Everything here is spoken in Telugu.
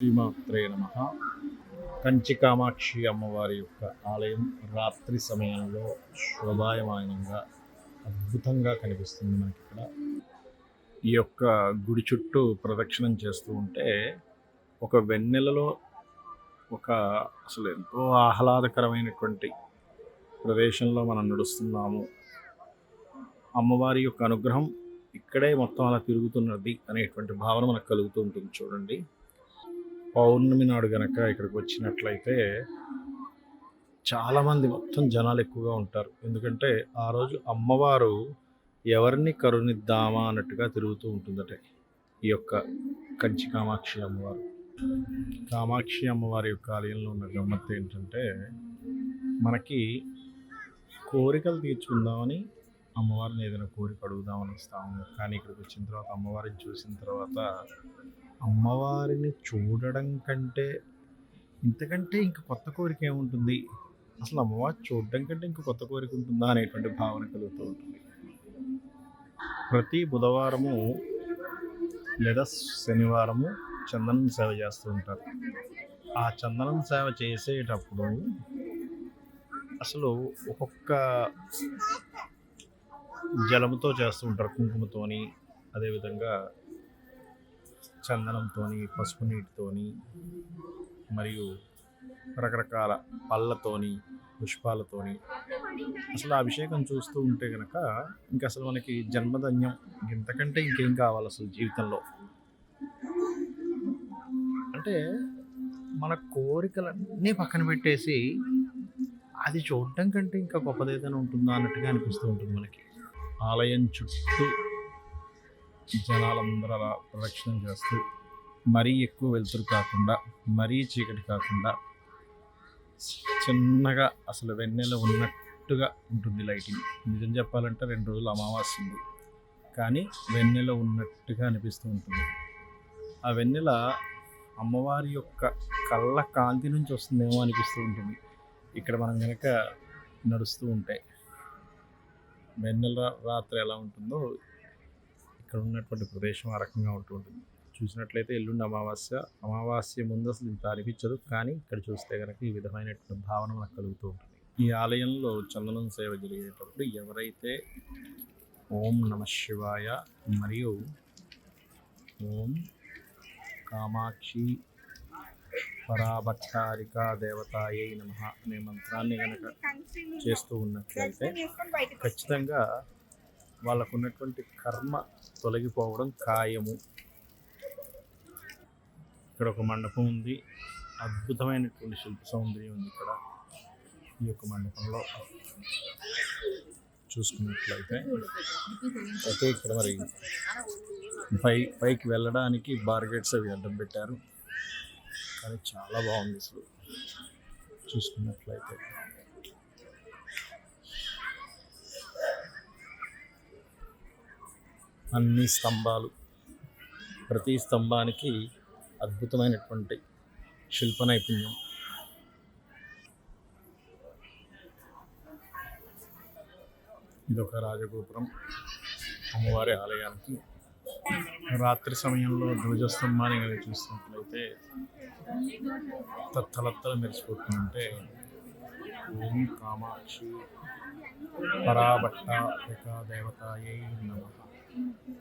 శ్రీమాత్రే నమ. కంచి కామాక్షి అమ్మవారి యొక్క ఆలయం రాత్రి సమయంలో శోభాయమానంగా అద్భుతంగా కనిపిస్తుంది మనకి ఇక్కడ ఈ యొక్క గుడి చుట్టూ ప్రదక్షిణం చేస్తూ ఉంటే ఒక వెన్నెలలో ఒక అసలు ఎంతో ఆహ్లాదకరమైనటువంటి ప్రదేశంలో మనం నడుస్తున్నాము. అమ్మవారి యొక్క అనుగ్రహం ఇక్కడే మొత్తం అలా తిరుగుతున్నది అనేటువంటి భావన మనకు కలుగుతూ ఉంటుంది చూడండి. పౌర్ణమి నాడు గనక ఇక్కడికి వచ్చినట్లయితే చాలామంది మొత్తం జనాలు ఎక్కువగా ఉంటారు. ఎందుకంటే ఆ రోజు అమ్మవారు ఎవరిని కరుణిద్దామా అన్నట్టుగా తిరుగుతూ ఉంటుందట ఈ యొక్క కంచి కామాక్షి అమ్మవారు. కామాక్షి అమ్మవారి యొక్క ఆలయంలో ఉన్న గమ్మత్తు ఏంటంటే మనకి కోరికలు తీర్చుకుందామని అమ్మవారిని ఏదైనా కోరిక అడుగుదామని వస్తాము కానీ ఇక్కడికి వచ్చిన తర్వాత అమ్మవారిని చూసిన తర్వాత అమ్మవారిని చూడడం కంటే ఇంతకంటే ఇంక కొత్త కోరిక ఏముంటుంది? అసలు అమ్మవారు చూడడం కంటే ఇంక కొత్త కోరిక ఉంటుందా అనేటువంటి భావన కలుగుతూ ఉంటుంది. ప్రతి బుధవారము లేదా శనివారము చందనం సేవ చేస్తూ ఉంటారు. ఆ చందనం సేవ చేసేటప్పుడు అసలు ఒక్కొక్క జలముతో చేస్తూ ఉంటారు. కుంకుమతోని అదేవిధంగా చందనంతోని పసుపు నీటితోని మరియు రకరకాల పళ్ళతోని పుష్పాలతోని అసలు ఆ అభిషేకం చూస్తూ ఉంటే కనుక ఇంకా అసలు మనకి జన్మధన్యం ఇంతకంటే ఇంకేం కావాలి అసలు జీవితంలో? అంటే మన కోరికలన్నీ పక్కన పెట్టేసి అది చూడటం కంటే ఇంకా గొప్పది ఏదైనా ఉంటుందా అన్నట్టుగా అనిపిస్తూ ఉంటుంది మనకి. ఆలయం చుట్టూ జనాలందరూ అలా ప్రదక్షిణం చేస్తూ మరీ ఎక్కువ వెలుతురు కాకుండా మరీ చీకటి కాకుండా చిన్నగా అసలు వెన్నెల ఉన్నట్టుగా ఉంటుంది లైటింగ్. నిజం చెప్పాలంటే రెండు రోజులు అమావాస్య ఉంది. కానీ వెన్నెల ఉన్నట్టుగా అనిపిస్తూ ఉంటుంది. ఆ వెన్నెల అమ్మవారి యొక్క కళ్ళ కాంతి నుంచి వస్తుందేమో అనిపిస్తూ ఉంటుంది. ఇక్కడ మనం కనుక నడుస్తూ ఉంటాయి వెన్నెల రాత్రి ఎలా ఉంటుందో ఇక్కడ ఉన్నటువంటి ప్రదేశం ఆ రకంగా ఉంటుంటుంది. చూసినట్లయితే ఎల్లుండి అమావాస్య అమావాస్య ముందు అసలు ఇంత అనిపించదు. కానీ ఇక్కడ చూస్తే కనుక ఈ విధమైనటువంటి భావన మనకు కలుగుతూ ఉంటుంది. ఈ ఆలయంలో చందనం సేవ జరిగేటప్పుడు ఎవరైతే ఓం నమ శివాయ మరియు ఓం కామాక్షి పరాభట్టారిక దేవతాయే నమ అనే మంత్రాన్ని కనుక చేస్తూ ఉన్నట్లయితే ఖచ్చితంగా వాళ్ళకు ఉన్నటువంటి కర్మ తొలగిపోవడం ఖాయము. ఇక్కడ ఒక మండపం ఉంది. అద్భుతమైనటువంటి శిల్ప సౌందర్యం ఉంది ఇక్కడ. ఈ యొక్క మండపంలో చూసుకున్నట్లయితే. అయితే ఇక్కడ మరి పై పైకి వెళ్ళడానికి బార్గేట్స్ అవి అడ్డం పెట్టారు. కానీ చాలా బాగుంది అసలు. చూసుకున్నట్లయితే. అన్ని స్తంభాలు. ప్రతి స్తంభానికి అద్భుతమైనటువంటి శిల్ప నైపుణ్యం. ఇదొక రాజగోపురం అమ్మవారి ఆలయానికి. రాత్రి సమయంలో ధ్వజస్తంభాన్ని కనుక చూసినట్లయితే తత్తలత్తలు మెరిసిపోతుందంటే ఓం కామాక్షి పరాభట్ట దేవతాయై నమ. 嗯。